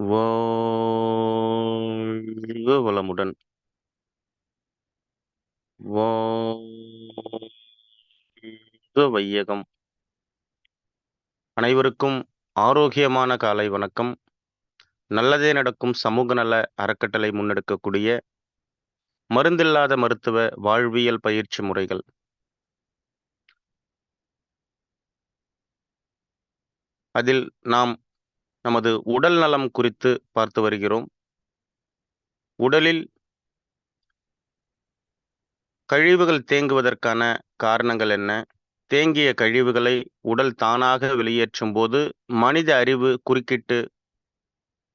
வாழ்க வளமுடன். வாழ்க வையகம். அனைவருக்கும் ஆரோக்கியமான காலை வணக்கம். நல்லதே நடக்கும் சமூக நல அறக்கட்டளை முன்னெடுக்கக்கூடிய மருந்தில்லாத மருத்துவ வாழ்வியல் பயிற்சி முறைகள். அதில் நாம் நமது உடல் நலம் குறித்து பார்த்து வருகிறோம். உடலில் கழிவுகள் தேங்குவதற்கான காரணங்கள் என்ன? தேங்கிய கழிவுகளை உடல் தானாக வெளியேற்றும் போது மனித அறிவு குறுக்கிட்டு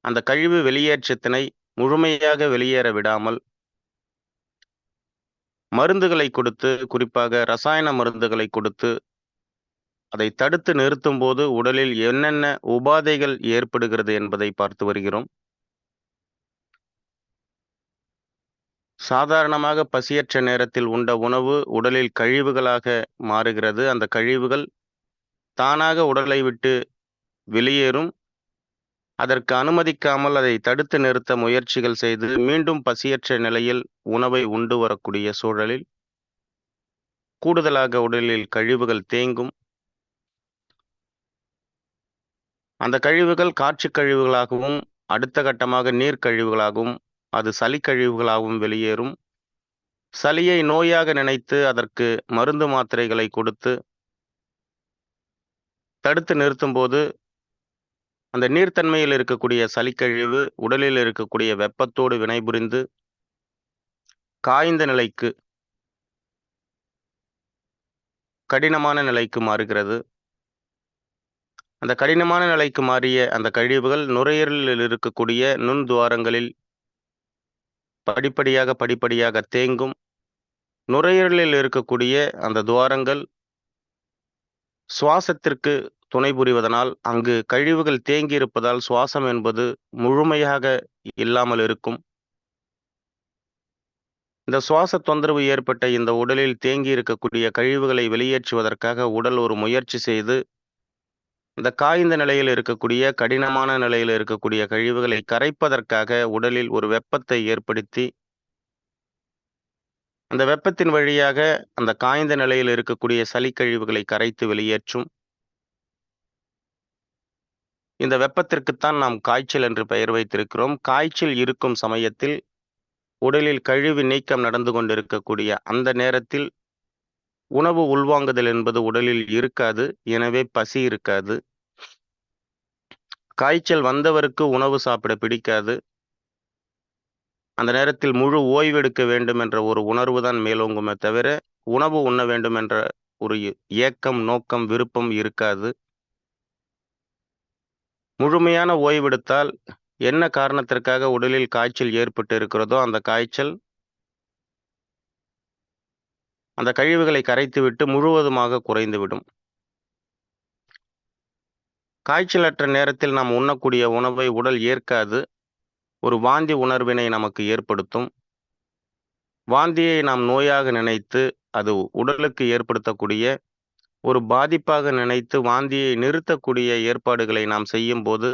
அந்த கழிவு வெளியேற்றத்தினை முழுமையாக வெளியேற விடாமல் மருந்துகளை கொடுத்து, குறிப்பாக ரசாயன மருந்துகளை கொடுத்து, அதை தடுத்து நிறுத்தும் போது உடலில் என்னென்ன உபாதைகள் ஏற்படுகிறது என்பதை பார்த்து வருகிறோம். சாதாரணமாக பசியற்ற நேரத்தில் உண்ட உணவு உடலில் கழிவுகளாக மாறுகிறது. அந்த கழிவுகள் தானாக உடலை விட்டு வெளியேறும். அதற்கு அனுமதிக்காமல் அதை தடுத்து நிறுத்த முயற்சிகள் செய்து, மீண்டும் பசியற்ற நிலையில் உணவை உண்டு வரக்கூடிய சூழலில், கூடுதலாக உடலில் கழிவுகள் தேங்கும். அந்த கழிவுகள் காற்று கழிவுகளாகவும், அடுத்த கட்டமாக நீர் கழிவுகளாகவும், அது சளி கழிவுகளாகவும் வெளியேறும். சளியை நோயாக நினைத்து அதற்கு மருந்து மாத்திரைகளை கொடுத்து தடுத்து நிறுத்தும்போது, அந்த நீர்த்தன்மையில் இருக்கக்கூடிய சளிக்கழிவு உடலில் இருக்கக்கூடிய வெப்பத்தோடு வினைபுரிந்து காய்ந்த நிலைக்கு கடினமான நிலைக்கு மாறுகிறது. அந்த கடினமான நிலைக்கு மாறிய அந்த கழிவுகள் நுரையீரலில் இருக்கக்கூடிய நுண் துவாரங்களில் படிப்படியாக படிப்படியாக தேங்கும். நுரையீரலில் இருக்கக்கூடிய அந்த துவாரங்கள் சுவாசத்திற்கு துணை புரிவதனால், அங்கு கழிவுகள் தேங்கி இருப்பதால் சுவாசம் என்பது முழுமையாக இல்லாமல் இருக்கும். இந்த சுவாச தொந்தரவு ஏற்பட்ட இந்த உடலில் தேங்கி இருக்கக்கூடிய கழிவுகளை வெளியேற்றுவதற்காக உடல் ஒரு முயற்சி செய்து, இந்த காய்ந்த நிலையில் இருக்கக்கூடிய, கடினமான நிலையில் இருக்கக்கூடிய கழிவுகளை கரைப்பதற்காக உடலில் ஒரு வெப்பத்தை ஏற்படுத்தி அந்த வெப்பத்தின் வழியாக அந்த காய்ந்த நிலையில் இருக்கக்கூடிய சளி கழிவுகளை கரைத்து வெளியேற்றும். இந்த வெப்பத்திற்குத்தான் நாம் காய்ச்சல் என்று பெயர் வைத்திருக்கிறோம். காய்ச்சல் இருக்கும் சமயத்தில் உடலில் கழிவு நீக்கம் நடந்து கொண்டிருக்கக்கூடிய அந்த நேரத்தில் உணவு உள்வாங்குதல் என்பது உடலில் இருக்காது. எனவே பசி இருக்காது. காய்ச்சல் வந்தவருக்கு உணவு சாப்பிட பிடிக்காது. அந்த நேரத்தில் முழு ஓய்வெடுக்க வேண்டும் என்ற ஒரு உணர்வு தான் மேலோங்குமே தவிர, உணவு உண்ண வேண்டும் என்ற ஒரு ஏக்கம், நோக்கம், விருப்பம் இருக்காது. முழுமையான ஓய்வெடுத்தால் என்ன காரணத்திற்காக உடலில் காய்ச்சல் ஏற்பட்டு இருக்கிறதோ, அந்த காய்ச்சல் அந்த கழிவுகளை கரைத்துவிட்டு முழுவதுமாக குறைந்துவிடும். காய்ச்சலற்ற நேரத்தில் நாம் உண்ணக்கூடிய உணவை உடல் ஏற்காது. ஒரு வாந்தி உணர்வினை நமக்கு ஏற்படுத்தும். வாந்தியை நாம் நோயாக நினைத்து, அது உடலுக்கு ஏற்படுத்தக்கூடிய ஒரு பாதிப்பாக நினைத்து வாந்தியை நிறுத்தக்கூடிய ஏற்பாடுகளை நாம் செய்யும் போது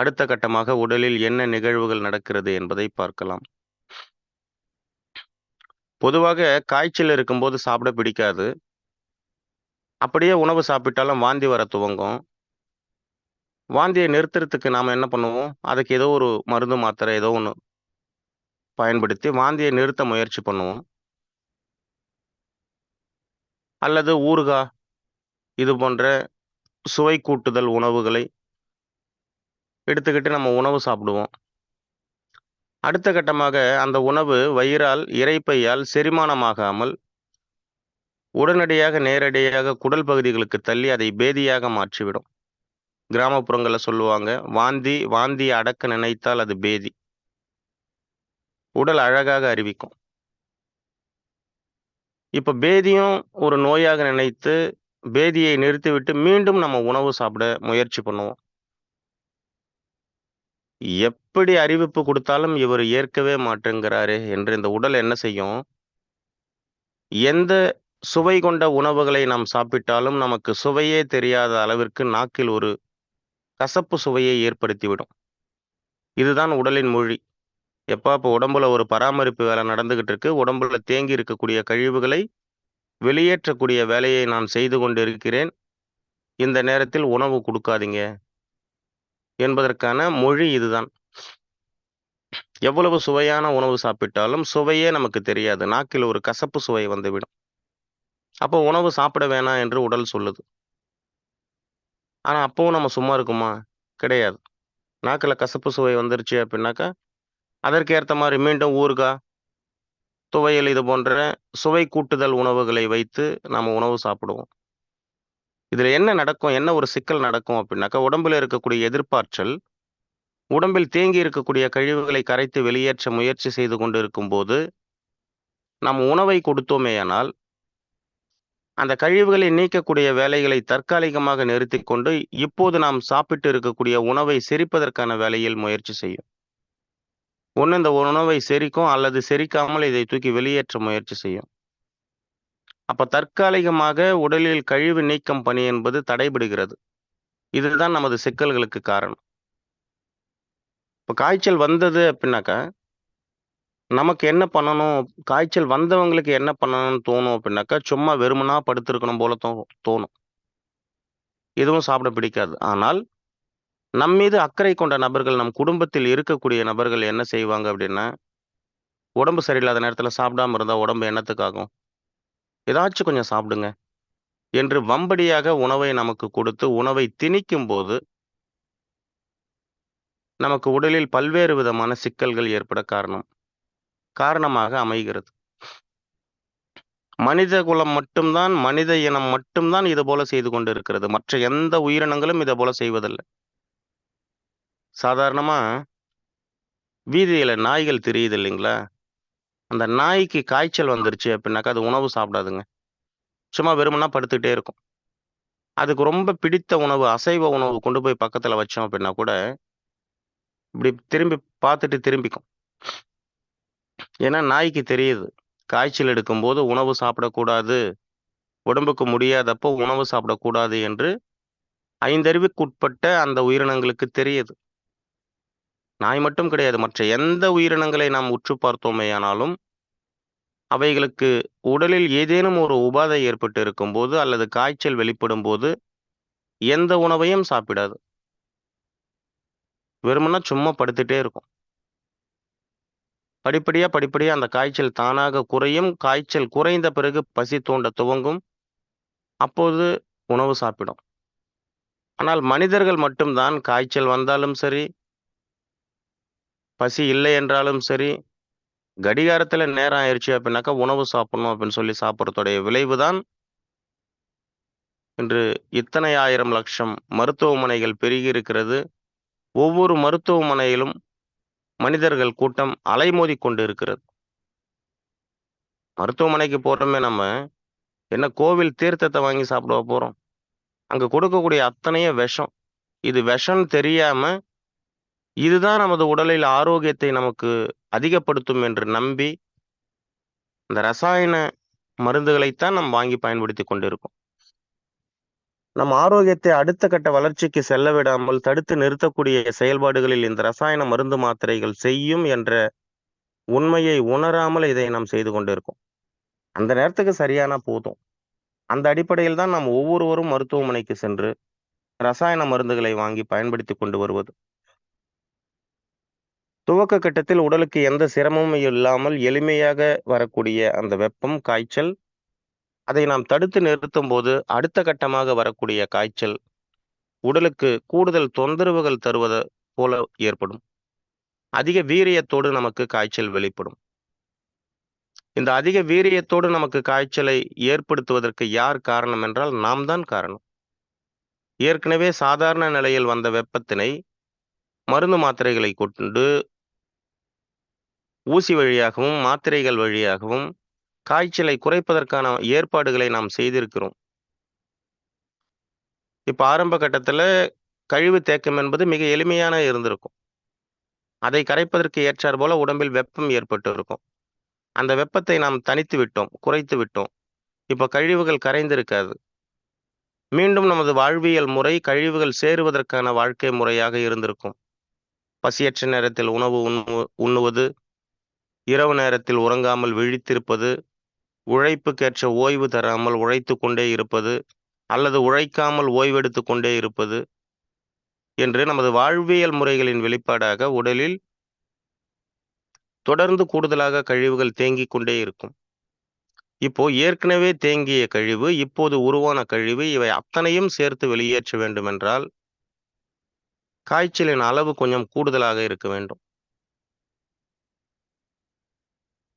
அடுத்த கட்டமாக உடலில் என்ன நிகழ்வுகள் நடக்கிறது என்பதை பார்க்கலாம். பொதுவாக காய்ச்சல் இருக்கும்போது சாப்பிட பிடிக்காது. அப்படியே உணவு சாப்பிட்டாலும் வாந்தி வர துவங்கும். வாந்தியை நிறுத்துறதுக்கு நாம் என்ன பண்ணுவோம்? அதுக்கு ஏதோ ஒரு மருந்து, மாத்திரை ஏதோ ஒன்று பயன்படுத்தி வாந்தியை நிறுத்த முயற்சி பண்ணுவோம். அல்லது ஊறுகாய், இது போன்ற சுவை கூட்டுதல் உணவுகளை எடுத்துக்கிட்டு நம்ம உணவு சாப்பிடுவோம். அடுத்த கட்டமாக அந்த உணவு வயிறால், இரைப்பையால் செரிமானமாகாமல் உடனடியாக நேரடியாக குடல் பகுதிகளுக்கு தள்ளி அதை பேதியாக மாற்றிவிடும். கிராமப்புறங்களில் சொல்லுவாங்க, வாந்தி வாந்தியை அடக்க நினைத்தால் அது பேதி. உடல் அழகாக அறிவிக்கும். இப்போ பேதியும் ஒரு நோயாக நினைத்து, பேதியை நிறுத்திவிட்டு மீண்டும் நம்ம உணவு சாப்பிட முயற்சி பண்ணுவோம். எப்படி அறிவிப்பு கொடுத்தாலும் இவர் ஏற்கவே மாட்டேங்கிறாரு என்று இந்த உடல் என்ன செய்யும்? எந்த சுவை கொண்ட உணவுகளை நாம் சாப்பிட்டாலும் நமக்கு சுவையே தெரியாத அளவிற்கு நாக்கில் ஒரு கசப்பு சுவையை ஏற்படுத்திவிடும். இதுதான் உடலின் மொழி. எப்போ இப்போ உடம்புல ஒரு பராமரிப்பு வேலை நடந்துகிட்டு இருக்கு. உடம்புல தேங்கி இருக்கக்கூடிய கழிவுகளை வெளியேற்றக்கூடிய வேலையை நான் செய்து கொண்டிருக்கிறேன். இந்த நேரத்தில் உணவு கொடுக்காதீங்க. என்பதற்கான மொழி இதுதான். எவ்வளவு சுவையான உணவு சாப்பிட்டாலும் சுவையே நமக்கு தெரியாது. நாக்கில் ஒரு கசப்பு சுவை வந்துவிடும். அப்போ உணவு சாப்பிட வேணாம் என்று உடல் சொல்லுது. ஆனால் அப்பவும் நம்ம சும்மா இருக்குமா? கிடையாது. நாக்கில் கசப்பு சுவை வந்துருச்சு அப்படின்னாக்கா அதற்கு ஏற்ற மாதிரி மீண்டும் ஊறுகாய் துவையல் இது போன்ற சுவை கூட்டுதல் உணவுகளை வைத்து நம்ம உணவு சாப்பிடுவோம். இதுல என்ன நடக்கும்? என்ன ஒரு சிக்கல் நடக்கும் அப்படின்னாக்கா உடம்புல இருக்கக்கூடிய எதிர்ப்பாற்றல் உடம்பில் தேங்கி இருக்கக்கூடிய கழிவுகளை கரைத்து வெளியேற்ற முயற்சி செய்து கொண்டு இருக்கும்போது நாம் உணவை கொடுத்தோமேயானால் அந்த கழிவுகளை நீக்கக்கூடிய வேலைகளை தற்காலிகமாக நிறுத்தி கொண்டு இப்போது நாம் சாப்பிட்டு இருக்கக்கூடிய உணவை செரிப்பதற்கான வேலையில் முயற்சி செய்யும். ஒன்று இந்த உணவை செரிக்கும் அல்லது செரிக்காமல் இதை தூக்கி வெளியேற்ற முயற்சி செய்யும். அப்ப தற்காலிகமாக உடலில் கழிவு நீக்கம் பணி என்பது தடைபடுகிறது. இதுதான் நமது சிக்கல்களுக்கு காரணம். இப்போ காய்ச்சல் வந்தது அப்படின்னாக்கா நமக்கு என்ன பண்ணணும்? காய்ச்சல் வந்தவங்களுக்கு என்ன பண்ணணும்னு தோணும் அப்படின்னாக்கா சும்மா வெறுமனா படுத்திருக்கணும் போல தோ தோணும். எதுவும் சாப்பிட பிடிக்காது. ஆனால் நம் மீது அக்கறை கொண்ட நபர்கள் நம் குடும்பத்தில் இருக்கக்கூடிய நபர்கள் என்ன செய்வாங்க அப்படின்னா உடம்பு சரியில்லாத நேரத்தில் சாப்பிடாம இருந்தால் உடம்பு என்னத்துக்காகும்? ஏதாச்சும் கொஞ்சம் சாப்பிடுங்க. என்று வம்படியாக உணவை நமக்கு கொடுத்து உணவை திணிக்கும் போது நமக்கு உடலில் பல்வேறு விதமான சிக்கல்கள் ஏற்பட காரணம் காரணமாக அமைகிறது. மனித குலம் மட்டும்தான் மனித இனம் மட்டும்தான் இது போல செய்து கொண்டு இருக்கிறது மற்ற எந்த உயிரினங்களும் இதை போல செய்வதில்லை. சாதாரணமா வீதியில நாய்கள் தெரியுது இல்லைங்களா? அந்த நாய்க்கு காய்ச்சல் வந்துருச்சு அப்படின்னாக்கா அது உணவு சாப்பிடாதுங்க. சும்மா வெறுமனா படுத்துக்கிட்டே இருக்கும். அதுக்கு ரொம்ப பிடித்த உணவு அசைவ உணவு கொண்டு போய் பக்கத்துல வச்சோம் அப்படின்னா கூட இப்படி திரும்பி பார்த்துட்டு திரும்பிக்கும். ஏன்னா நாய்க்கு தெரியுது காய்ச்சல் எடுக்கும்போது உணவு சாப்பிடக்கூடாது உடம்புக்கு முடியாதப்போ உணவு சாப்பிடக்கூடாது என்று ஐந்தறிவுக்குட்பட்ட அந்த உயிரினங்களுக்கு தெரியுது. நாய் மட்டும் கிடையாது. மற்ற எந்த உயிரினங்களை நாம் உற்று பார்த்தோமேயானாலும் அவைகளுக்கு உடலில் ஏதேனும் ஒரு உபாதை ஏற்பட்டு இருக்கும்போது அல்லது காய்ச்சல் வெளிப்படும் போது எந்த உணவையும் சாப்பிடாது. வெறுமனா சும்மா படுத்துட்டே இருக்கும். படிப்படியா படிப்படியா அந்த காய்ச்சல் தானாக குறையும். காய்ச்சல் குறைந்த பிறகு பசி தூண்ட துவங்கும். அப்போது உணவு சாப்பிடும். ஆனால் மனிதர்கள் மட்டும்தான் காய்ச்சல் வந்தாலும் சரி பசி இல்லை என்றாலும் சரி கடிகாரத்தில் நேரம் ஆயிடுச்சு அப்படின்னாக்கா உணவு சாப்பிடணும் அப்படின்னு சொல்லி சாப்பிட்றதுடைய விளைவு தான் இன்று இத்தனை ஆயிரம் லட்சம் மருத்துவமனைகள் பெருகி இருக்கிறது. ஒவ்வொரு மருத்துவமனையிலும் மனிதர்கள் கூட்டம் அலைமோதி கொண்டு இருக்கிறது. மருத்துவமனைக்கு போகிறோமே நம்ம என்ன கோவில் தீர்த்தத்தை வாங்கி சாப்பிட போகிறோம் அங்கே கொடுக்கக்கூடிய அத்தனையும் விஷம். இது விஷம்னு தெரியாமல் இதுதான் நமது உடலில் ஆரோக்கியத்தை நமக்கு அதிகப்படுத்தும் என்று நம்பி இந்த ரசாயன மருந்துகளைத்தான் நாம் வாங்கி பயன்படுத்தி கொண்டிருக்கோம். நம் ஆரோக்கியத்தை அடுத்த கட்ட வளர்ச்சிக்கு செல்ல விடாமல் தடுத்து நிறுத்தக்கூடிய செயல்பாடுகளில் இந்த ரசாயன மருந்து மாத்திரைகள் செய்யும் என்ற உண்மையை உணராமல் இதை நாம் செய்து கொண்டிருக்கோம். அந்த நேரத்துக்கு சரியான போதும். அந்த அடிப்படையில் தான் நாம் ஒவ்வொருவரும் மருத்துவமனைக்கு சென்று ரசாயன மருந்துகளை வாங்கி பயன்படுத்தி கொண்டு வருவது. துவக்க கட்டத்தில் உடலுக்கு எந்த சிரமமும் இல்லாமல் எளிமையாக வரக்கூடிய அந்த வெப்பம் காய்ச்சல் அதை நாம் தடுத்து நிறுத்தும் போது அடுத்த கட்டமாக வரக்கூடிய காய்ச்சல் உடலுக்கு கூடுதல் தொந்தரவுகள் தருவது போல ஏற்படும். அதிக வீரியத்தோடு நமக்கு காய்ச்சல் வெளிப்படும். இந்த அதிக வீரியத்தோடு நமக்கு காய்ச்சலை ஏற்படுத்துவதற்கு யார் காரணம் என்றால் நாம் தான் காரணம். ஏற்கனவே சாதாரண நிலையில் வந்த வெப்பத்தினை மருந்து மாத்திரைகளை கொண்டு ஊசி வழியாகவும் மாத்திரைகள் வழியாகவும் காய்ச்சலை குறைப்பதற்கான ஏற்பாடுகளை நாம் செய்திருக்கிறோம். இப்போ ஆரம்ப கட்டத்தில் கழிவு தேக்கம் என்பது மிக எளிமையான இருந்திருக்கும். அதை கரைப்பதற்கு ஏற்றார் போல உடம்பில் வெப்பம் ஏற்பட்டு இருக்கும் அந்த வெப்பத்தை நாம் தனித்து விட்டோம் குறைத்து விட்டோம். இப்போ கழிவுகள் கரைந்திருக்காது. மீண்டும் நமது வாழ்வியல் முறை கழிவுகள் சேருவதற்கான வாழ்க்கை முறையாக இருந்திருக்கும். பசியற்ற நேரத்தில் உணவு உண்ணு உண்ணுவது இரவு நேரத்தில் உறங்காமல் விழித்திருப்பது உழைப்புக்கேற்ற ஓய்வு தராமல் உழைத்து கொண்டே இருப்பது அல்லது உழைக்காமல் ஓய்வெடுத்து கொண்டே இருப்பது என்று நமது வாழ்வியல் முறைகளின் வெளிப்பாடாக உடலில் தொடர்ந்து கூடுதலாக கழிவுகள் தேங்கிக் கொண்டே இருக்கும். இப்போ ஏற்கனவே தேங்கிய கழிவு இப்போது உருவான கழிவு இவை அத்தனையும் சேர்த்து வெளியேற்ற வேண்டுமென்றால் காய்ச்சலின் அளவு கொஞ்சம் கூடுதலாக இருக்க வேண்டும்.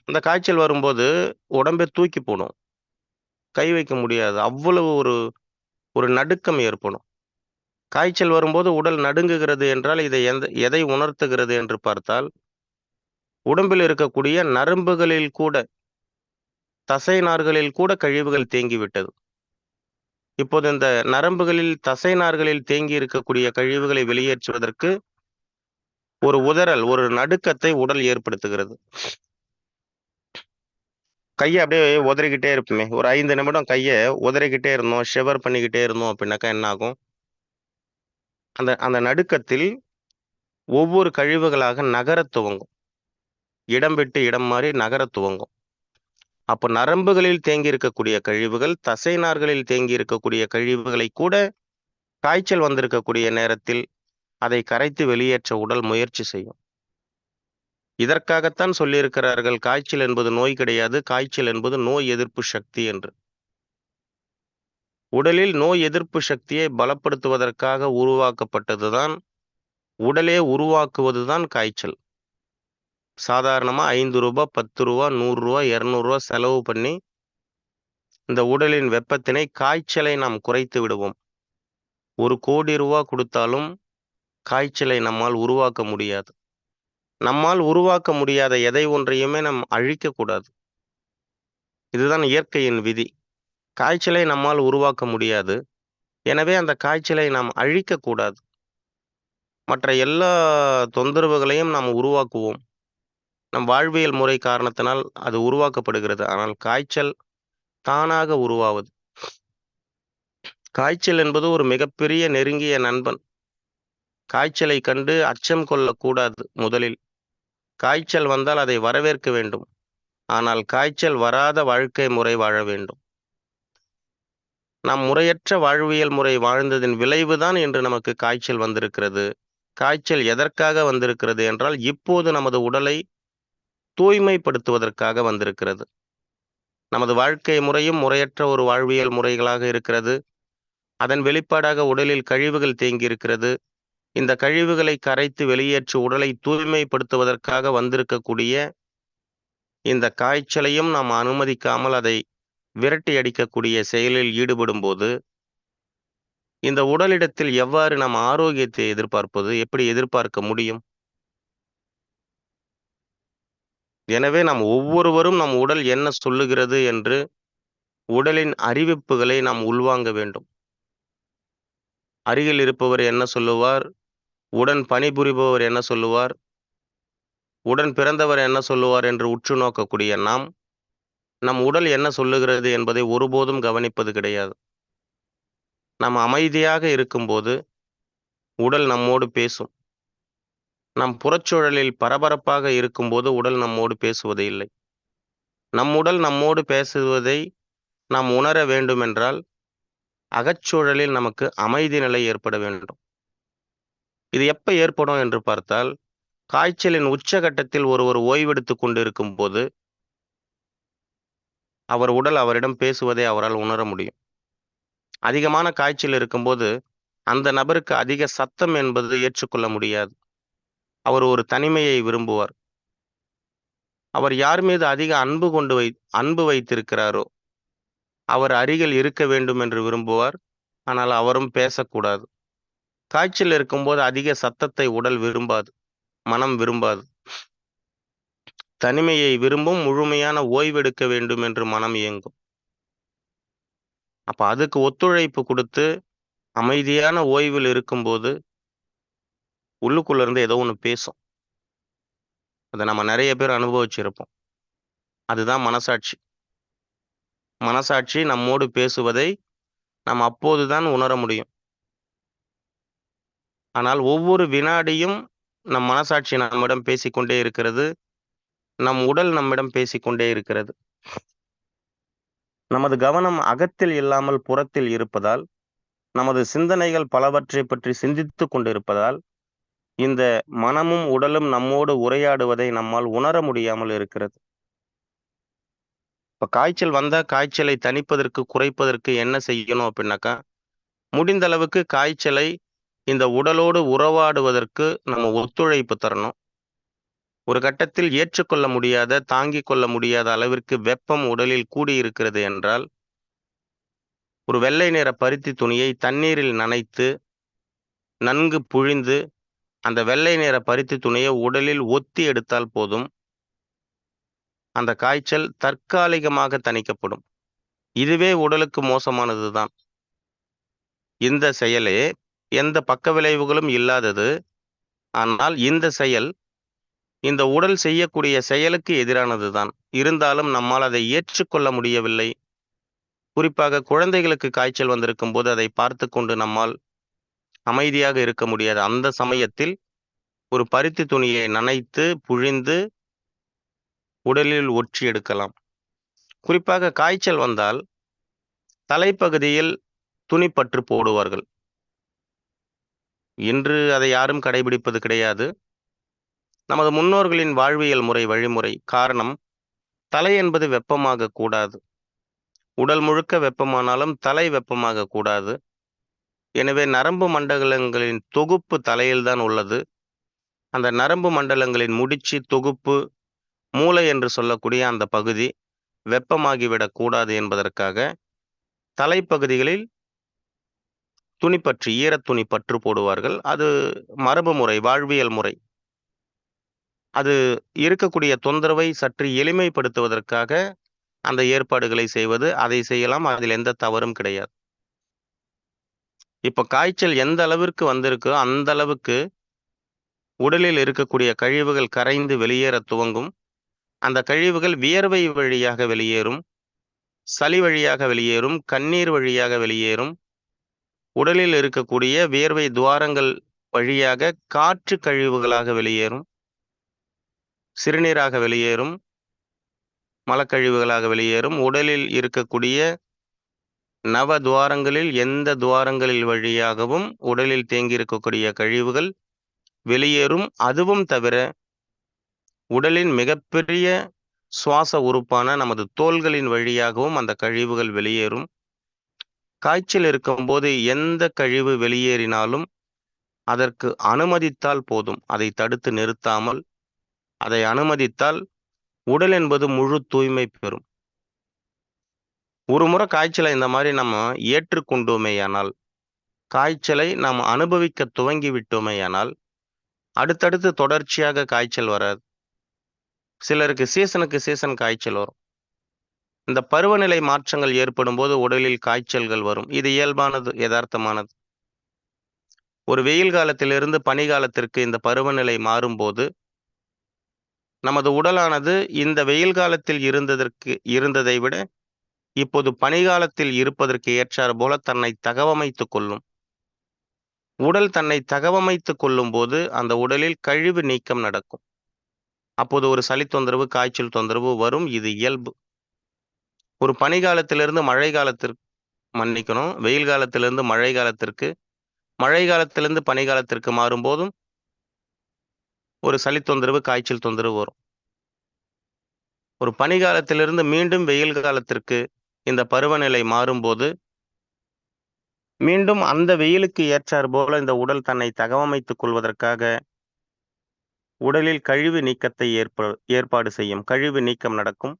அந்த காய்ச்சல் வரும்போது உடம்பே தூக்கி போடும். கை வைக்க முடியாது. அவ்வளவு ஒரு ஒரு நடுக்கம் ஏற்படும். காய்ச்சல் வரும்போது உடல் நடுங்குகிறது என்றால் இதை எந்த எதை உணர்த்துகிறது என்று பார்த்தால் உடம்பில் இருக்கக்கூடிய நரம்புகளில் கூட தசை நார்களில் கூட கழிவுகள் தேங்கிவிட்டது. இப்போது இந்த நரம்புகளில் தசை நார்களில் தேங்கி இருக்கக்கூடிய கழிவுகளை வெளியேற்றுவதற்கு ஒரு உதறல் ஒரு நடுக்கத்தை உடல் ஏற்படுத்துகிறது. கையை அப்படியே உதறிக்கிட்டே இருப்போமே. ஒரு ஐந்து நிமிடம் கையை உதறிக்கிட்டே இருந்தோம் ஷெவர் பண்ணிக்கிட்டே இருந்தோம் அப்படின்னாக்கா என்ன ஆகும்? அந்த அந்த நடுக்கத்தில் ஒவ்வொரு கழிவுகளாக நகரத் துவங்கும். இடம் விட்டு இடம் மாறி நகரத் துவங்கும். அப்போ நரம்புகளில் தேங்கி இருக்கக்கூடிய கழிவுகள் தசை நார்களில் தேங்கி இருக்கக்கூடிய கழிவுகளை கூட காய்ச்சல் வந்திருக்கக்கூடிய நேரத்தில் அதை கரைத்து வெளியேற்ற உடல் முயற்சி செய்யும். இதற்காகத்தான் சொல்லியிருக்கிறார்கள் காய்ச்சல் என்பது நோய் கிடையாது காய்ச்சல் என்பது நோய் எதிர்ப்பு சக்தி என்று. உடலில் நோய் எதிர்ப்பு சக்தியை பலப்படுத்துவதற்காக உருவாக்கப்பட்டதுதான் உடலே உருவாக்குவதுதான் காய்ச்சல். சாதாரணமா ஐந்து ரூபா பத்து ரூபா நூறுரூவா இரநூறுவா செலவு பண்ணி இந்த உடலின் வெப்பத்தினை காய்ச்சலை நாம் குறைத்து விடுவோம். ஒரு கோடி ரூபா கொடுத்தாலும் காய்ச்சலை நம்மால் உருவாக்க முடியாது. நம்மால் உருவாக்க முடியாத எதை ஒன்றையுமே நாம் அழிக்கக்கூடாது. இதுதான் இயற்கையின் விதி. காய்ச்சலை நம்மால் உருவாக்க முடியாது. எனவே அந்த காய்ச்சலை நாம் அழிக்கக்கூடாது. மற்ற எல்லா தொந்தரவுகளையும் நாம் உருவாக்குவோம். நம் வாழ்வியல் முறை காரணத்தினால் அது உருவாக்கப்படுகிறது. ஆனால் காய்ச்சல் தானாக உருவாவது. காய்ச்சல் என்பது ஒரு மிகப்பெரிய நெருங்கிய நண்பன். காய்ச்சலை கண்டு அச்சம் கொள்ளக்கூடாது முதலில். காய்ச்சல் வந்தால் அதை வரவேற்க வேண்டும். ஆனால் காய்ச்சல் வராத வாழ்க்கை முறை வாழ வேண்டும். நாம் முறையற்ற வாழ்வியல் முறை வாழ்ந்ததின் விளைவுதான் இன்று நமக்கு காய்ச்சல் வந்திருக்கிறது. காய்ச்சல் எதற்காக வந்திருக்கிறது என்றால் இப்போது நமது உடலை தூய்மைப்படுத்துவதற்காக வந்திருக்கிறது. நமது வாழ்க்கை முறையும் முறையற்ற ஒரு வாழ்வியல் முறைகளாக இருக்கிறது. அதன் வெளிப்பாடாக உடலில் கழிவுகள் தேங்கி இருக்கிறது இந்த கழிவுகளை கரைத்து வெளியேற்றி உடலை தூய்மைப்படுத்துவதற்காக வந்திருக்கக்கூடிய இந்த காய்ச்சலையும் நாம் அனுமதிக்காமல் அதை விரட்டி அடிக்கக்கூடிய செயலில் ஈடுபடும் போது இந்த உடலிடத்தில் எவ்வாறு நாம் ஆரோக்கியத்தை எதிர்பார்ப்பது எப்படி எதிர்பார்க்க முடியும்? எனவே நாம் ஒவ்வொருவரும் நம் உடல் என்ன சொல்லுகிறது என்று உடலின் அறிவிப்புகளை நாம் உள்வாங்க வேண்டும். அருகில் இருப்பவர் என்ன சொல்லுவார்? உடன் பணிபுரிபவர் என்ன சொல்லுவார்? உடன் பிறந்தவர் என்ன சொல்லுவார் என்று உற்று நோக்கக்கூடிய நாம் நம் உடல் என்ன சொல்லுகிறது என்பதை ஒருபோதும் கவனிப்பது கிடையாது. நாம் அமைதியாக இருக்கும்போது உடல் நம்மோடு பேசும். நம் புறச்சூழலில் பரபரப்பாக இருக்கும்போது உடல் நம்மோடு பேசுவது இல்லை. நம் உடல் நம்மோடு பேசுவதை நாம் உணர வேண்டுமென்றால் அகச்சூழலில் நமக்கு அமைதி நிலை ஏற்பட வேண்டும். இது எப்போ ஏற்படும் என்று பார்த்தால் காய்ச்சலின் உச்சகட்டத்தில் ஒருவர் ஓய்வெடுத்து கொண்டிருக்கும் போது அவர் உடல் அவரிடம் பேசுவதை அவரால் உணர முடியும். அதிகமான காய்ச்சல் இருக்கும்போது அந்த நபருக்கு அதிக சத்தம் என்பது ஏற்றுக்கொள்ள முடியாது. அவர் ஒரு தனிமையை விரும்புவார். அவர் யார் மீது அதிக அன்பு கொண்டு வை அன்பு வைத்திருக்கிறாரோ அவர் அருகில் இருக்க வேண்டும் என்று விரும்புவார். ஆனால் அவரும் பேசக்கூடாது. காய்ச்சல் இருக்கும்போது அதிக சத்தத்தை உடல் விரும்பாது மனம் விரும்பாது. தனிமையை விரும்பும் முழுமையான ஓய்வெடுக்க வேண்டும் என்று மனம் இயங்கும். அப்ப அதுக்கு ஒத்துழைப்பு கொடுத்து அமைதியான ஓய்வில் இருக்கும்போது உள்ளுக்குள்ள இருந்து ஏதோ ஒன்று பேசும். அதை நம்ம நிறைய பேர் அனுபவிச்சிருப்போம். அதுதான் மனசாட்சி. மனசாட்சி நம்மோடு பேசுவதை நாம் அப்போதுதான் உணர முடியும். ஆனால் ஒவ்வொரு வினாடியும் நம் மனசாட்சி நம்மிடம் பேசிக்கொண்டே இருக்கிறது. நம் உடல் நம்மிடம் பேசிக்கொண்டே இருக்கிறது. நமது கவனம் அகத்தில் இல்லாமல் புறத்தில் இருப்பதால் நமது சிந்தனைகள் பலவற்றை பற்றி சிந்தித்துக் கொண்டிருப்பதால் இந்த மனமும் உடலும் நம்மோடு உரையாடுவதை நம்மால் உணர முடியாமல் இருக்கிறது. இப்போ காய்ச்சல் வந்தால் காய்ச்சலை தணிப்பதற்கு குறைப்பதற்கு என்ன செய்யணும் அப்படின்னாக்கா முடிந்த அளவுக்கு காய்ச்சலை இந்த உடலோடு உறவாடுவதற்கு நம்ம ஒத்துழைப்பு தரணும். ஒரு கட்டத்தில் ஏற்றுக்கொள்ள முடியாத தாங்கிக் கொள்ள முடியாத அளவிற்கு வெப்பம் உடலில் கூடியிருக்கிறது என்றால் ஒரு வெள்ளை நிற பருத்தி துணியை தண்ணீரில் நனைத்து நன்கு புழிந்து அந்த வெள்ளை நிற பருத்தி துணியை உடலில் ஒத்தி எடுத்தால் போதும். அந்த காய்ச்சல் தற்காலிகமாக தணிக்கப்படும். இதுவே உடலுக்கு மோசமானதுதான். இந்த செயலே எந்த பக்க விளைவுகளும் இல்லாதது. ஆனால் இந்த செயல் இந்த உடல் செய்யக்கூடிய செயலுக்கு எதிரானதுதான். இருந்தாலும் நம்மால் அதை ஏற்றுக்கொள்ள முடியவில்லை. குறிப்பாக குழந்தைகளுக்கு காய்ச்சல் வந்திருக்கும் போது அதை பார்த்து கொண்டு நம்மால் அமைதியாக இருக்க முடியாது. அந்த சமயத்தில் ஒரு பருத்தி துணியை நனைத்து புழிந்து உடலில் ஒற்றி எடுக்கலாம். குறிப்பாக காய்ச்சல் வந்தால் தலைப்பகுதியில் துணிப்பற்று போடுவார்கள். இன்று அதை யாரும் கடைபிடிப்பது கிடையாது. நமது முன்னோர்களின் வாழ்வியல் முறை வழிமுறை காரணம் தலை என்பது வெப்பமாக கூடாது. உடல் முழுக்க வெப்பமானாலும் தலை வெப்பமாக கூடாது. எனவே நரம்பு மண்டலங்களின் தொகுப்பு தலையில்தான் உள்ளது. அந்த நரம்பு மண்டலங்களின் முடிச்சு தொகுப்பு மூளை என்று சொல்லக்கூடிய அந்த பகுதி வெப்பமாகிவிடக்கூடாது என்பதற்காக தலைப்பகுதிகளில் துணிப்பற்று ஈரத்துணி பற்று போடுவார்கள். அது மரபு முறை வாழ்வியல் முறை. அது இருக்கக்கூடிய தொந்தரவை சற்று எளிமைப்படுத்துவதற்காக அந்த ஏற்பாடுகளை செய்வது. அதை செய்யலாம். அதில் எந்த தவறும் கிடையாது. இப்ப காய்ச்சல் எந்த அளவிற்கு வந்திருக்கோ அந்த அளவுக்கு உடலில் இருக்கக்கூடிய கழிவுகள் கரைந்து வெளியேற துவங்கும். அந்த கழிவுகள் வியர்வை வழியாக வெளியேறும். சளி வழியாக வெளியேறும். கண்ணீர் வழியாக வெளியேறும். உடலில் இருக்கக்கூடிய வியர்வை துவாரங்கள் வழியாக காற்று கழிவுகளாக வெளியேறும். சிறுநீராக வெளியேறும். மலக்கழிவுகளாக வெளியேறும். உடலில் இருக்கக்கூடிய நவ துவாரங்களில் எந்த துவாரங்களில் வழியாகவும் உடலில் தேங்கியிருக்கக்கூடிய கழிவுகள் வெளியேறும். அதுவும் தவிர உடலின் மிகப்பெரிய சுவாச உறுப்பான நமது தோள்களின் வழியாகவும் அந்த கழிவுகள் வெளியேறும். காய்ச்சல் இருக்கும்போது எந்த கழிவு வெளியேறினாலும் அதற்கு அனுமதித்தால் போதும். அதை தடுத்து நிறுத்தாமல் அதை அனுமதித்தால் உடல் என்பது முழு தூய்மை பெறும். ஒரு முறை காய்ச்சலை இந்த மாதிரி நம்ம ஏற்றுக்கொண்டோமேயானால் காய்ச்சலை நாம் அனுபவிக்க துவங்கி விட்டோமேயானால் அடுத்தடுத்து தொடர்ச்சியாக காய்ச்சல் வராது. சிலருக்கு சீசனுக்கு சீசன் காய்ச்சல் வரும். இந்த பருவநிலை மாற்றங்கள் ஏற்படும் போது உடலில் காய்ச்சல்கள் வரும். இது இயல்பானது யதார்த்தமானது. ஒரு வெயில் காலத்திலிருந்து பனிகாலத்திற்கு இந்த பருவநிலை மாறும்போது நமது உடலானது இந்த வெயில் காலத்தில் இருந்ததற்கு இருந்ததை விட இப்போது பனிகாலத்தில் இருப்பதற்கு ஏற்றார் போல தன்னை தகவமைத்துக் கொள்ளும். உடல் தன்னை தகவமைத்துக் கொள்ளும் போது அந்த உடலில் கழிவு நீக்கம் நடக்கும். அப்போது ஒரு சளி தொந்தரவு காய்ச்சல் தொந்தரவு வரும். இது இயல்பு. ஒரு பனிகாலத்திலிருந்து மழை காலத்திற்கு மன்னிக்கணும். வெயில் காலத்திலிருந்து மழை காலத்திற்கு மழை காலத்திலிருந்து பனிகாலத்திற்கு மாறும்போதும் ஒரு சளி தொந்தரவு காய்ச்சல் தொந்தரவு வரும். ஒரு பனிகாலத்திலிருந்து மீண்டும் வெயில் காலத்திற்கு இந்த பருவநிலை மாறும்போது மீண்டும் அந்த வெயிலுக்கு ஏற்றார் போல இந்த உடல் தன்னை தகவமைத்துக் கொள்வதற்காக உடலில் கழிவு நீக்கத்தை ஏற்ப ஏற்பாடு செய்யும். கழிவு நீக்கம் நடக்கும்.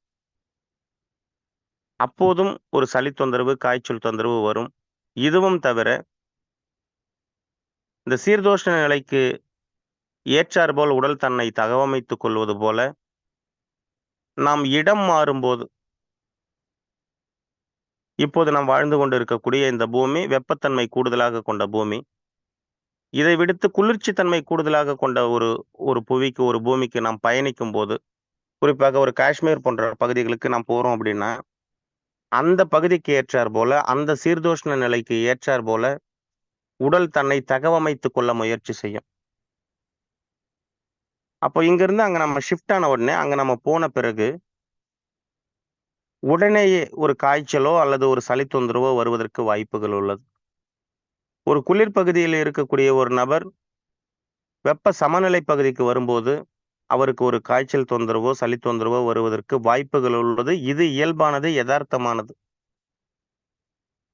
அப்போதும் ஒரு சளி தொந்தரவு காய்ச்சல் தொந்தரவு வரும். இதுவும் தவிர இந்த சீர்தோஷ நிலைக்கு ஏற்றாற்போல் உடல் தன்னை தகவமைத்துக் கொள்வது போல நாம் இடம் மாறும்போது இப்போது நாம் வாழ்ந்து கொண்டு இருக்கக்கூடிய இந்த பூமி வெப்பத்தன்மை கூடுதலாக கொண்ட பூமி. இதை விடுத்து குளிர்ச்சி தன்மை கூடுதலாக கொண்ட ஒரு ஒரு புவிக்கு ஒரு பூமிக்கு நாம் பயணிக்கும் போது குறிப்பாக ஒரு காஷ்மீர் போன்ற பகுதிகளுக்கு நாம் போறோம் அப்படின்னா அந்த பகுதிக்கு ஏற்றார் போல அந்த சீர்தோஷ்ண நிலைக்கு ஏற்றார் போல உடல் தன்னை தகவமைத்து கொள்ள முயற்சி செய்யும். அப்போ இங்கிருந்து அங்க நம்ம ஷிஃப்ட் ஆன உடனே அங்க நம்ம போன பிறகு உடனேயே ஒரு காய்ச்சலோ அல்லது ஒரு சளி தொந்தரவோ வருவதற்கு வாய்ப்புகள் உள்ளது. ஒரு குளிர் பகுதியில் இருக்கக்கூடிய ஒரு நபர் வெப்ப சமநிலை பகுதிக்கு வரும்போது அவருக்கு ஒரு காய்ச்சல் தொந்தரவோ சளி தொந்தரவோ வருவதற்கு வாய்ப்புகள் உள்ளது. இது இயல்பானது யதார்த்தமானது.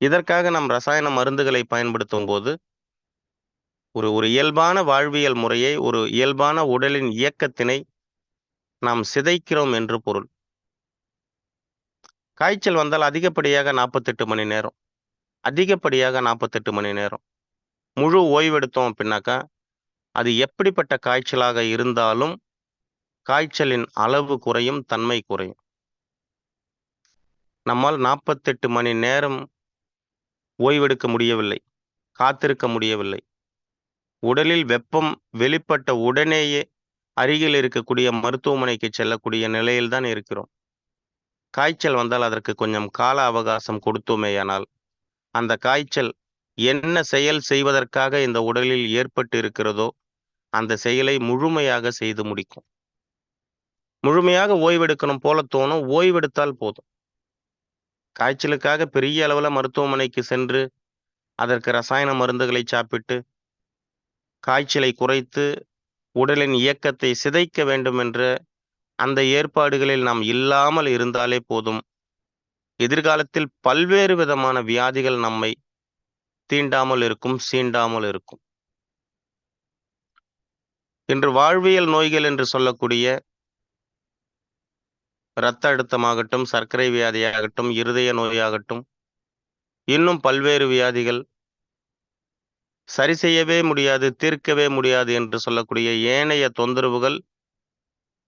இதற்காக நம் ரசாயன மருந்துகளை பயன்படுத்தும் போது ஒரு ஒரு இயல்பான வாழ்வியல் முறையை ஒரு இயல்பான உடலின் இயக்கத்தினை நாம் சிதைக்கிறோம் என்று பொருள். காய்ச்சல் வந்தால் அதிகப்படியாக நாற்பத்தெட்டு மணி நேரம். அதிகப்படியாக நாற்பத்தெட்டு மணி நேரம். முழு ஓய்வெடுத்தோம் அப்படின்னாக்கா அது எப்படிப்பட்ட காய்ச்சலாக இருந்தாலும் காய்ச்சலின் அளவு குறையும் தன்மை குறையும். நம்மால் நாற்பத்தெட்டு மணி நேரம் ஓய்வெடுக்க முடியவில்லை காத்திருக்க முடியவில்லை. உடலில் வெப்பம் வெளிப்பட்ட உடனேயே அருகில் இருக்கக்கூடிய மருத்துவமனைக்கு செல்லக்கூடிய நிலையில்தான் இருக்கிறோம். காய்ச்சல் வந்தால் அதற்கு கொஞ்சம் கால அவகாசம் கொடுத்தோமேயானால் அந்த காய்ச்சல் என்ன செயல் செய்வதற்காக இந்த உடலில் ஏற்பட்டு இருக்கிறதோ அந்த செயலை முழுமையாக செய்து முடிக்கும். முழுமையாக ஓய்வெடுக்கணும் போல தோணும். ஓய்வெடுத்தால் போதும். காய்ச்சலுக்காக பெரிய அளவில் மருத்துவமனைக்கு சென்று அதற்கு ரசாயன மருந்துகளை சாப்பிட்டு காய்ச்சலை குறைத்து உடலின் இயக்கத்தை சிதைக்க வேண்டும் என்ற அந்த ஏற்பாடுகளில் நாம் இல்லாமல் இருந்தாலே போதும். எதிர்காலத்தில் பல்வேறு விதமான வியாதிகள் நம்மை தீண்டாமல் இருக்கும் சீண்டாமல் இருக்கும். இன்று வாழ்வியல் நோய்கள் என்று சொல்லக்கூடிய இரத்த அழுத்தமாகட்டும் சர்க்கரை வியாதியாகட்டும் இருதய நோயாகட்டும் இன்னும் பல்வேறு வியாதிகள் சரி செய்யவே முடியாது தீர்க்கவே முடியாது என்று சொல்லக்கூடிய ஏனைய தொந்தரவுகள்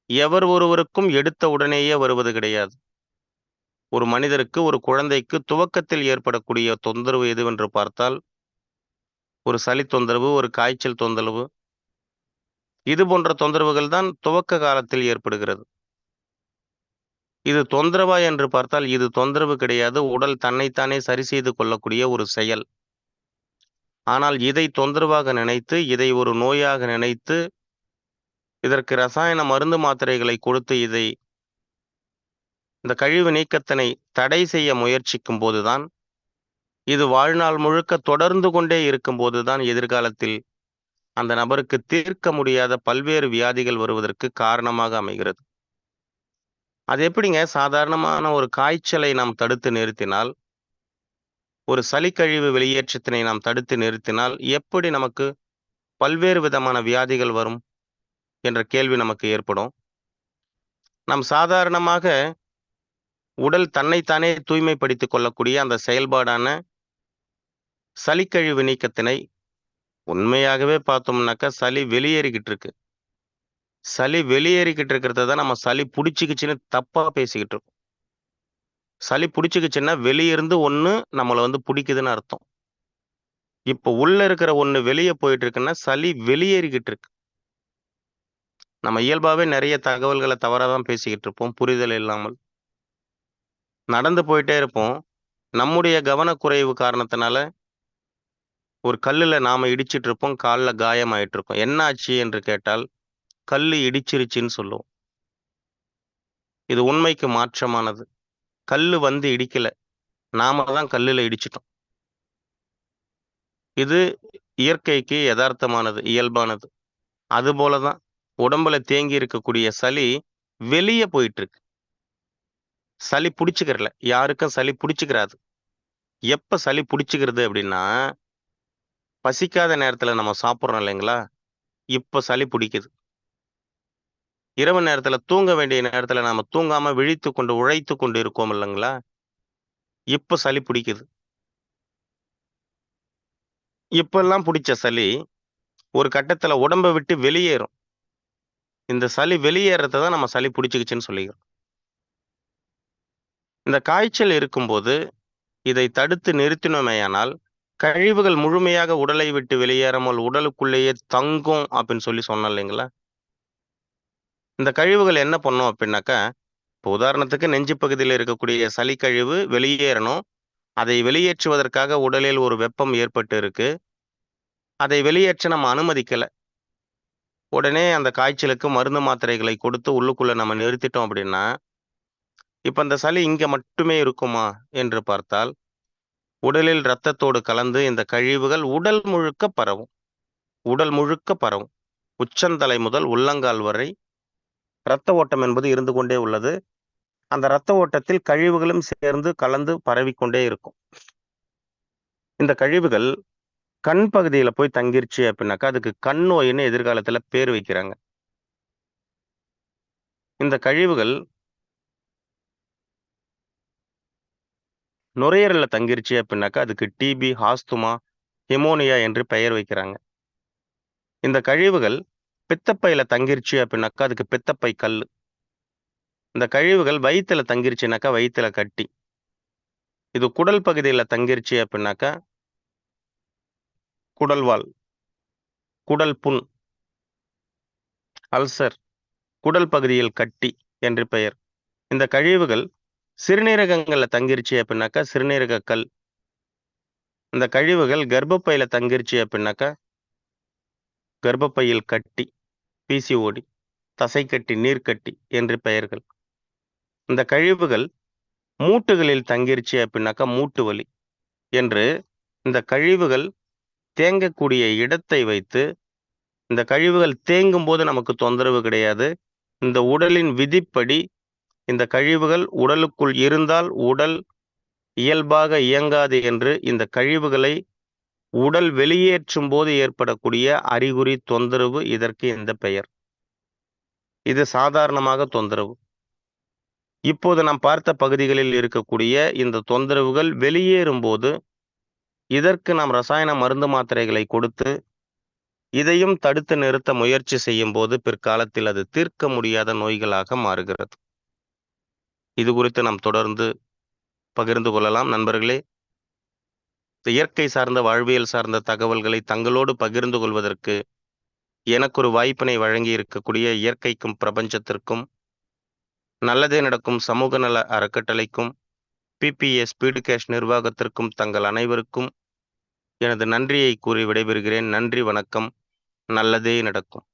எவர் ஒருவருக்கும் எடுத்த உடனேயே வருவது கிடையாது. ஒரு மனிதருக்கு ஒரு குழந்தைக்கு துவக்கத்தில் ஏற்படக்கூடிய தொந்தரவு எதுவென்று பார்த்தால் ஒரு சளி தொந்தரவு ஒரு காய்ச்சல் தொந்தரவு இது போன்ற தொந்தரவுகள் தான் துவக்க காலத்தில் ஏற்படுகிறது. இது தொந்தரவா என்று பார்த்தால் இது தொந்தரவு கிடையாது. உடல் தன்னைத்தானே சரி செய்து கொள்ளக்கூடிய ஒரு செயல். ஆனால் இதை தொந்தரவாக நினைத்து இதை ஒரு நோயாக நினைத்து இதற்கு ரசாயன மருந்து மாத்திரைகளை கொடுத்து இதை இந்த கழிவு நீக்கத்தினை தடை செய்ய முயற்சிக்கும் போதுதான் இது வாழ்நாள் முழுக்க தொடர்ந்து கொண்டே இருக்கும் போதுதான் எதிர்காலத்தில் அந்த நபருக்கு தீர்க்க முடியாத பல்வேறு வியாதிகள் வருவதற்கு காரணமாக அமைகிறது. அது எப்படிங்க? சாதாரணமான ஒரு காய்ச்சலை நாம் தடுத்து நிறுத்தினால் ஒரு சளிக்கழிவு வெளியேற்றத்தினை நாம் தடுத்து நிறுத்தினால் எப்படி நமக்கு பல்வேறு விதமான வியாதிகள் வரும் என்ற கேள்வி நமக்கு ஏற்படும். நாம் சாதாரணமாக உடல் தன்னைத்தானே தூய்மைப்படுத்திக் கொள்ளக்கூடிய அந்த செயல்பாடான சளிக்கழிவு நீக்கத்தினை உண்மையாகவே பார்த்தோம்னாக்கா சளி வெளியேறிக்கிட்டு இருக்கு. சளி வெளியேறிக்கிட்டு இருக்கிறத தான் நம்ம சளி பிடிச்சிக்கிச்சின்னு தப்பா பேசிக்கிட்டு இருக்கோம். சளி பிடிச்சிக்கிச்சுன்னா வெளியிருந்து ஒன்று நம்மளை வந்து பிடிக்குதுன்னு அர்த்தம். இப்போ உள்ள இருக்கிற ஒன்று வெளியே போயிட்டு இருக்குன்னா சளி வெளியேறிக்கிட்டு இருக்கு. நம்ம இயல்பாகவே நிறைய தகவல்களை தவறாக தான் பேசிக்கிட்டு இருப்போம் புரிதல் இல்லாமல். நடந்து போயிட்டே இருப்போம். நம்முடைய கவனக்குறைவு காரணத்தினால ஒரு கல்லில் நாம இடிச்சிட்டு இருப்போம் காலில் காயமாயிட்டு இருக்கோம். என்ன ஆச்சு என்று கேட்டால் கல் இடிச்சிருச்சுன்னு சொல்லுவோம். இது உண்மைக்கு மாற்றமானது. கல் வந்து இடிக்கல. நாம தான் கல்லில் இடிச்சிட்டோம். இது இயற்கைக்கு யதார்த்தமானது இயல்பானது. அதுபோல தான் உடம்புல தேங்கி இருக்கக்கூடிய சளி வெளியே போயிட்டு இருக்கு சளி பிடிச்சிக்கிறல. யாருக்கும் சளி பிடிச்சிக்கிறாது. எப்ப சளி பிடிச்சிக்கிறது அப்படின்னா பசிக்காத நேரத்துல நம்ம சாப்பிட்றோம் இல்லைங்களா? இப்ப சளி பிடிக்குது. இரவு நேரத்துல தூங்க வேண்டிய நேரத்துல நாம தூங்காம விழித்து கொண்டு உழைத்து கொண்டு இருக்கோம் இல்லைங்களா? இப்ப சளி பிடிக்குது. இப்பெல்லாம் பிடிச்ச சளி ஒரு கட்டத்துல உடம்பை விட்டு வெளியேறும். இந்த சளி வெளியேறத தான் நம்ம சளி பிடிச்சிக்கிச்சுன்னு சொல்லிக்கிறோம். இந்த காய்ச்சல் இருக்கும்போது இதை தடுத்து நிறுத்தினோமேயானால் கழிவுகள் முழுமையாக உடலை விட்டு வெளியேறாமல் உடலுக்குள்ளேயே தங்கும் அப்படின்னு சொல்லி சொன்னோம் இல்லைங்களா? இந்த கழிவுகள் என்ன பண்ணும் அப்படின்னாக்கா இப்போ உதாரணத்துக்கு நெஞ்சு பகுதியில் இருக்கக்கூடிய சளி கழிவு வெளியேறணும். அதை வெளியேற்றுவதற்காக உடலில் ஒரு வெப்பம் ஏற்பட்டு இருக்கு. அதை வெளியேற்ற நம்ம அனுமதிக்கல. உடனே அந்த காய்ச்சலுக்கு மருந்து மாத்திரைகளை கொடுத்து உள்ளுக்குள்ள நம்ம நிறுத்திட்டோம் அப்படின்னா இப்ப அந்த சளி இங்க மட்டுமே இருக்குமா என்று பார்த்தால் உடலில் இரத்தத்தோடு கலந்து இந்த கழிவுகள் உடல் முழுக்க பரவும். உடல் முழுக்க பரவும். உச்சந்தலை முதல் உள்ளங்கால் வரை இரத்த ஓட்டம் என்பது இருந்து கொண்டே உள்ளது. அந்த இரத்த ஓட்டத்தில் கழிவுகளும் சேர்ந்து கலந்து பரவிக்கொண்டே இருக்கும். இந்த கழிவுகள் கண் பகுதியில போய் தங்கிருச்சு அப்படின்னாக்கா அதுக்கு கண் நோயின்னு எதிர்காலத்துல பேர் வைக்கிறாங்க. இந்த கழிவுகள் நுரையீரல தங்கிருச்சு அப்படின்னாக்கா அதுக்கு டிபி ஹாஸ்துமா ஹிமோனியா என்று பெயர் வைக்கிறாங்க. இந்த கழிவுகள் பித்தப்பையில தங்கிருச்சு அப்படின்னாக்கா அதுக்கு பித்தப்பை கல். இந்த கழிவுகள் வயிற்றுல தங்கிருச்சுனாக்கா வயிற்றுல கட்டி. இது குடல் பகுதியில் தங்கிருச்சு அப்படின்னாக்கா குடல்வால் குடல் புண் அல்சர் குடல் பகுதியில் கட்டி என்று பெயர். இந்த கழிவுகள் சிறுநீரகங்களில் தங்கிருச்சு அப்படின்னாக்கா சிறுநீரக கல். இந்த கழிவுகள் கர்ப்பப்பையில் தங்கிருச்சு அப்படின்னாக்கா கர்ப்பப்பையில் கட்டி. பிசிஓடி தசைக்கட்டி நீர்க்கட்டி என்று பெயர்கள். இந்த கழிவுகள் மூட்டுகளில் தங்கிருச்சு அப்படின்னாக்கா மூட்டு வலி என்று இந்த கழிவுகள் தேங்கக்கூடிய இடத்தை வைத்து இந்த கழிவுகள் தேங்கும் போது நமக்கு தொந்தரவு கிடையாது. இந்த உடலின் விதிப்படி இந்த கழிவுகள் உடலுக்குள் இருந்தால் உடல் இயல்பாக இயங்காது என்று இந்த கழிவுகளை உடல் வெளியேற்றும் போது ஏற்படக்கூடிய அறிகுறி தொந்தரவு இதற்கு இந்த பெயர். இது சாதாரணமாக தொந்தரவு. இப்போது நாம் பார்த்த பகுதிகளில் இருக்கக்கூடிய இந்த தொந்தரவுகள் வெளியேறும் போது இதற்கு நாம் ரசாயன மருந்து மாத்திரைகளை கொடுத்து இதையும் தடுத்து நிறுத்த முயற்சி செய்யும் போது பிற்காலத்தில் அது தீர்க்க முடியாத நோய்களாக மாறுகிறது. இது குறித்து நாம் தொடர்ந்து பகிர்ந்து கொள்ளலாம். நண்பர்களே இயற்கை சார்ந்த வாழ்வியல் சார்ந்த தகவல்களை தங்களோடு பகிர்ந்து கொள்வதற்கு எனக்கு ஒரு வாய்ப்பினை வழங்கி இருக்கக்கூடிய இயற்கைக்கும் பிரபஞ்சத்திற்கும் நல்லதே நடக்கும் சமூக நல அறக்கட்டளைக்கும் பிபிஎஸ் ஸ்பீடு கேஷ் நிர்வாகத்திற்கும் தங்கள் அனைவருக்கும் எனது நன்றியை கூறி விடைபெறுகிறேன். நன்றி வணக்கம். நல்லதே நடக்கும்.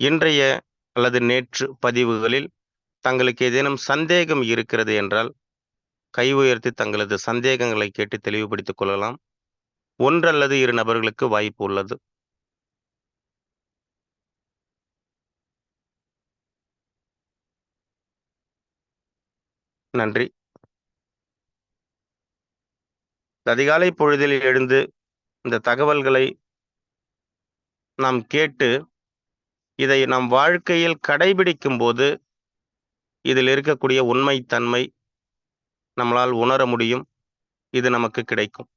இன்றைய அல்லது நேற்று பதிவுகளில் தங்களுக்கு ஏதேனும் சந்தேகம் இருக்கிறது என்றால் கை உயர்த்தி தங்களது சந்தேகங்களை கேட்டு தெளிவுபடுத்திக் கொள்ளலாம். ஒன்று அல்லது இரு நபர்களுக்கு வாய்ப்பு உள்ளது. நன்றி. அதிகாலை பொழுதில் எழுந்து இந்த தகவல்களை நாம் கேட்டு இதை நம் வாழ்க்கையில் கடைபிடிக்கும் போது இதில் இருக்கக்கூடிய உண்மைத்தன்மை நம்மளால் உணர முடியும். இது நமக்கு கிடைக்கும்.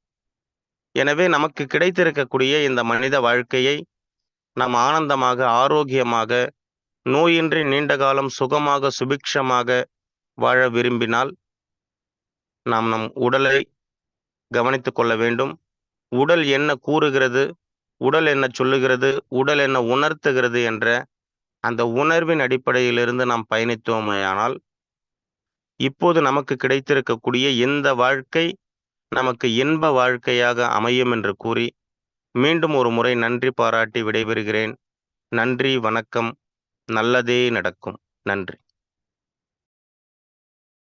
எனவே நமக்கு கிடைத்திருக்கக்கூடிய இந்த மனித வாழ்க்கையை நாம் ஆனந்தமாக ஆரோக்கியமாக நோயின்றி நீண்ட காலம் சுகமாக சுபிக்ஷமாக வாழ விரும்பினால் நாம் நம் உடலை கவனித்துக் கொள்ள வேண்டும். உடல் என்ன கூறுகிறது உடல் என்ன சொல்லுகிறது உடல் என்ன உணர்த்துகிறது என்ற அந்த உணர்வின் அடிப்படையிலிருந்து நாம் பயணித்தோமேயானால் இப்போது நமக்கு கிடைத்திருக்கக்கூடிய இந்த வாழ்க்கை நமக்கு இன்ப வாழ்க்கையாக அமையும் என்று கூறி மீண்டும் ஒரு முறை நன்றி பாராட்டி விடைபெறுகிறேன். நன்றி வணக்கம். நல்லதே நடக்கும். நன்றி.